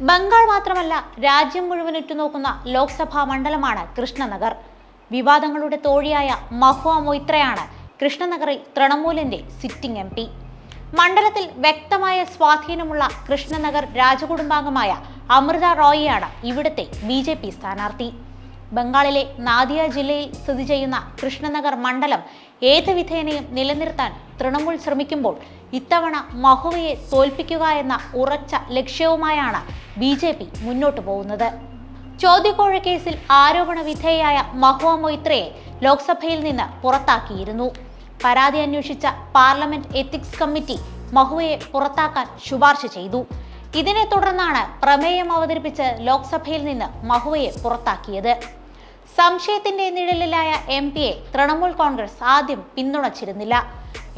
ബംഗാൾ മാത്രമല്ല രാജ്യം മുഴുവൻ ഉറ്റുനോക്കുന്ന ലോക്സഭാ മണ്ഡലമാണ് കൃഷ്ണനഗർ. വിവാദങ്ങളുടെ തോഴിയായ മഹുവ മൊയ്ത്രയാണ് കൃഷ്ണനഗറിൽ തൃണമൂലിന്റെ സിറ്റിംഗ് എം പി. മണ്ഡലത്തിൽ വ്യക്തമായ സ്വാധീനമുള്ള കൃഷ്ണനഗർ രാജകുടുംബാംഗമായ അമൃത റോയിയാണ് ഇവിടുത്തെ ബി സ്ഥാനാർത്ഥി. ബംഗാളിലെ നാദിയ ജില്ലയിൽ സ്ഥിതി ചെയ്യുന്ന കൃഷ്ണനഗർ മണ്ഡലം ഏത് വിധേനയും നിലനിർത്താൻ തൃണമൂൽ ശ്രമിക്കുമ്പോൾ ഇത്തവണ മഹുവയെ തോൽപ്പിക്കുക എന്ന ഉറച്ച ലക്ഷ്യവുമായാണ് ബി ജെ പി മുന്നോട്ടു പോകുന്നത്. ചോദ്യക്കോഴ കേസിൽ ആരോപണ വിധേയയായ മഹുവ മൊയ്ത്രയെ ലോക്സഭയിൽ നിന്ന് പുറത്താക്കിയിരുന്നു. പരാതി അന്വേഷിച്ച പാർലമെന്റ് എത്തിക്സ് കമ്മിറ്റി മഹുവയെ പുറത്താക്കാൻ ശുപാർശ ചെയ്തു. ഇതിനെ തുടർന്നാണ് പ്രമേയം അവതരിപ്പിച്ച് ലോക്സഭയിൽ നിന്ന് മഹുവയെ പുറത്താക്കിയത്. സംശയത്തിന്റെ നിഴലിലായ എം പിയെ തൃണമൂൽ കോൺഗ്രസ് ആദ്യം പിന്തുണച്ചിരുന്നില്ല.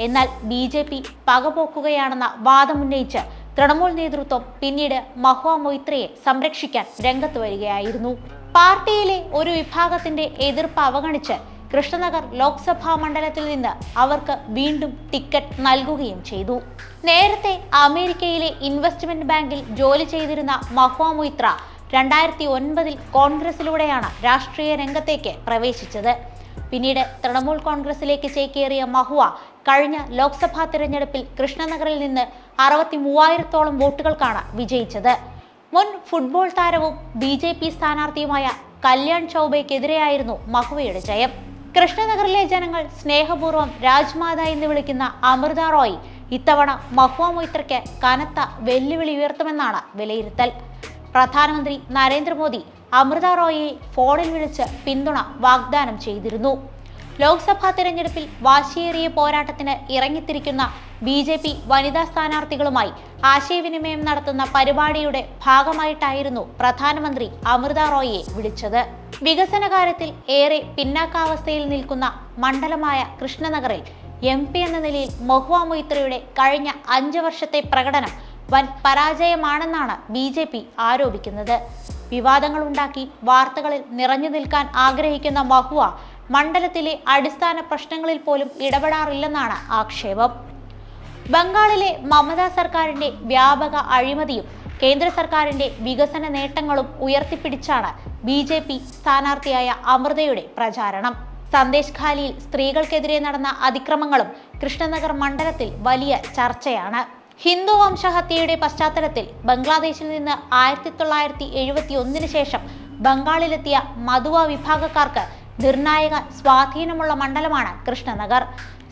എന്നാൽ ബി ജെ പി പകപോക്കുകയാണെന്ന വാദമുന്നയിച്ച് തൃണമൂൽ നേതൃത്വം പിന്നീട് മഹുവ മൊയ്ത്രയെ സംരക്ഷിക്കാൻ രംഗത്ത് വരികയായിരുന്നു. പാർട്ടിയിലെ ഒരു വിഭാഗത്തിന്റെ എതിർപ്പ് അവഗണിച്ച് കൃഷ്ണനഗർ ലോക്സഭാ മണ്ഡലത്തിൽ നിന്ന് അവർക്ക് വീണ്ടും ടിക്കറ്റ് നൽകുകയും ചെയ്തു. നേരത്തെ അമേരിക്കയിലെ ഇൻവെസ്റ്റ്മെന്റ് ബാങ്കിൽ ജോലി ചെയ്തിരുന്ന മഹുവ മൊയ്ത്ര രണ്ടായിരത്തി ഒൻപതിൽ കോൺഗ്രസിലൂടെയാണ് രാഷ്ട്രീയ രംഗത്തേക്ക് പ്രവേശിച്ചത്. പിന്നീട് തൃണമൂൽ കോൺഗ്രസിലേക്ക് ചേക്കേറിയ മഹുവ കഴിഞ്ഞ ലോക്സഭാ തിരഞ്ഞെടുപ്പിൽ കൃഷ്ണനഗറിൽ നിന്ന് അറുപത്തി മൂവായിരത്തോളം വോട്ടുകൾക്കാണ് വിജയിച്ചത്. മുൻ ഫുട്ബോൾ താരവും ബി ജെ പി സ്ഥാനാർത്ഥിയുമായ കല്യാൺ ചൗബയ്ക്കെതിരെയായിരുന്നു മഹുവയുടെ ജയം. കൃഷ്ണനഗറിലെ ജനങ്ങൾ സ്നേഹപൂർവം രാജ്മാത എന്ന് വിളിക്കുന്ന അമൃത റോയ് ഇത്തവണ മഹുവ മൊയ്ത്രയ്ക്ക് കനത്ത വെല്ലുവിളി ഉയർത്തുമെന്നാണ് വിലയിരുത്തൽ. പ്രധാനമന്ത്രി നരേന്ദ്രമോദി അമൃത റോയിയെ ഫോണിൽ വിളിച്ച് പിന്തുണ വാഗ്ദാനം ചെയ്തിരുന്നു. ലോക്സഭാ തിരഞ്ഞെടുപ്പിൽ വാശിയേറിയ പോരാട്ടത്തിന് ഇറങ്ങിത്തിരിക്കുന്ന ബി ജെ പി വനിതാ സ്ഥാനാർത്ഥികളുമായി ആശയവിനിമയം നടത്തുന്ന പരിപാടിയുടെ ഭാഗമായിട്ടായിരുന്നു പ്രധാനമന്ത്രി അമൃത റോയിയെ വിളിച്ചത്. വികസന കാര്യത്തിൽ ഏറെ പിന്നാക്കാവസ്ഥയിൽ നിൽക്കുന്ന മണ്ഡലമായ കൃഷ്ണനഗറിൽ എം പി എന്ന നിലയിൽ മഹുവ മൊയ്ത്രയുടെ കഴിഞ്ഞ അഞ്ച് വർഷത്തെ പ്രകടനം വൻ പരാജയമാണെന്നാണ് ബി ജെ പി ആരോപിക്കുന്നത്. വിവാദങ്ങളുണ്ടാക്കി വാർത്തകളിൽ നിറഞ്ഞു നിൽക്കാൻ ആഗ്രഹിക്കുന്ന മഹുവ മണ്ഡലത്തിലെ അടിസ്ഥാന പ്രശ്നങ്ങളിൽ പോലും ഇടപെടാറില്ലെന്നാണ് ആക്ഷേപം. ബംഗാളിലെ മമതാ സർക്കാരിന്റെ വ്യാപക അഴിമതിയും കേന്ദ്ര സർക്കാരിന്റെ വികസന നേട്ടങ്ങളും ഉയർത്തിപ്പിടിച്ചാണ് ബി ജെ പി സ്ഥാനാർത്ഥിയായ അമൃതയുടെ പ്രചാരണം. സന്ദേശ് ഖാലിയിൽ സ്ത്രീകൾക്കെതിരെ നടന്ന അതിക്രമങ്ങളും കൃഷ്ണനഗർ മണ്ഡലത്തിൽ വലിയ ചർച്ചയാണ്. ഹിന്ദു വംശഹത്യയുടെ പശ്ചാത്തലത്തിൽ ബംഗ്ലാദേശിൽ നിന്ന് ആയിരത്തി തൊള്ളായിരത്തി എഴുപത്തി ഒന്നിന് ശേഷം ബംഗാളിലെത്തിയ മധുവ വിഭാഗക്കാർക്ക് നിർണായക സ്വാധീനമുള്ള മണ്ഡലമാണ് കൃഷ്ണനഗർ.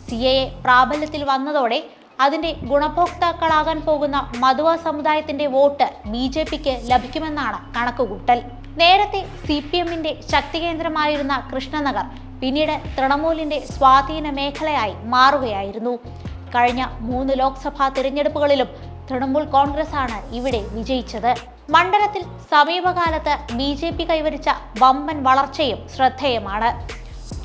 സി എ പ്രാബല്യത്തിൽ വന്നതോടെ അതിന്റെ ഗുണഭോക്താക്കളാകാൻ പോകുന്ന മധുവ സമുദായത്തിന്റെ വോട്ട് ബി ജെ പിക്ക് ലഭിക്കുമെന്നാണ് കണക്കുകൂട്ടൽ. നേരത്തെ സി പി എമ്മിന്റെ ശക്തി കേന്ദ്രമായിരുന്ന കൃഷ്ണനഗർ പിന്നീട് തൃണമൂലിന്റെ സ്വാധീന മേഖലയായി മാറുകയായിരുന്നു. കഴിഞ്ഞ മൂന്ന് ലോക്സഭാ തിരഞ്ഞെടുപ്പുകളിലും തൃണമൂൽ കോൺഗ്രസ് ആണ് ഇവിടെ വിജയിച്ചത്. മണ്ഡലത്തിൽ സമീപകാലത്ത് ബി ജെ പി കൈവരിച്ച വമ്പൻ വളർച്ചയും ശ്രദ്ധേയമാണ്.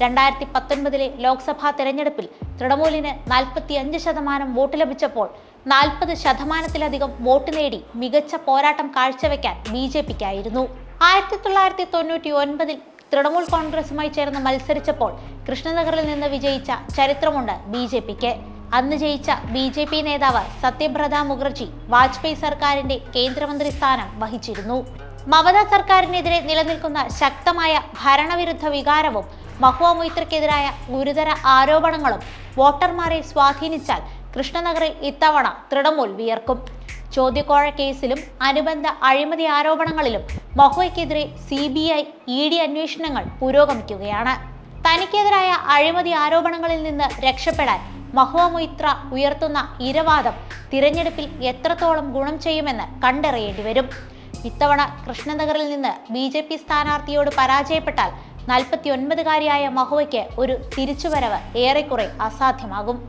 രണ്ടായിരത്തി പത്തൊൻപതിലെ ലോക്സഭാ തെരഞ്ഞെടുപ്പിൽ തൃണമൂലിന് നാൽപ്പത്തി അഞ്ച് ശതമാനം വോട്ട് ലഭിച്ചപ്പോൾ നാൽപ്പത് ശതമാനത്തിലധികം വോട്ട് നേടി മികച്ച പോരാട്ടം കാഴ്ചവെക്കാൻ ബി ജെ പിക്കായിരുന്നു. ആയിരത്തി തൊള്ളായിരത്തി തൊണ്ണൂറ്റി ഒൻപതിൽ തൃണമൂൽ കോൺഗ്രസുമായി ചേർന്ന് മത്സരിച്ചപ്പോൾ കൃഷ്ണനഗറിൽ നിന്ന് വിജയിച്ച ചരിത്രമുണ്ട് ബി ജെ പിക്ക്. അന്ന് ജയിച്ച ബി ജെ പി നേതാവ് സത്യപ്രത മുഖർജി വാജ്പേയി സർക്കാരിന്റെ കേന്ദ്രമന്ത്രി സ്ഥാനം വഹിച്ചിരുന്നു. മമത സർക്കാരിനെതിരെ നിലനിൽക്കുന്ന ശക്തമായ ഭരണവിരുദ്ധ വികാരവും മഹുവ മൊയ്ത്രക്കെതിരായ ഗുരുതര ആരോപണങ്ങളും വോട്ടർമാരെ സ്വാധീനിച്ചാൽ കൃഷ്ണനഗറിൽ ഇത്തവണ തൃണമൂൽ വിയർക്കും. ചോദ്യക്കോഴ കേസിലും അനുബന്ധ അഴിമതി ആരോപണങ്ങളിലും മഹുവയ്ക്കെതിരെ C B I E D അന്വേഷണങ്ങൾ പുരോഗമിക്കുകയാണ്. തനിക്കെതിരായ അഴിമതി ആരോപണങ്ങളിൽ നിന്ന് രക്ഷപ്പെടാൻ മഹുവ മൊയ്ത്ര ഉയർത്തുന്ന ഇരവാദം തിരഞ്ഞെടുപ്പിൽ എത്രത്തോളം ഗുണം ചെയ്യുമെന്ന് കണ്ടറിയേണ്ടി വരും. ഇത്തവണ കൃഷ്ണനഗറിൽ നിന്ന് ബി ജെ പി സ്ഥാനാർത്ഥിയോട് പരാജയപ്പെട്ടാൽ നാൽപ്പത്തി ഒൻപതുകാരിയായ മഹുവയ്ക്ക് ഒരു തിരിച്ചുവരവ് ഏറെക്കുറെ അസാധ്യമാകും.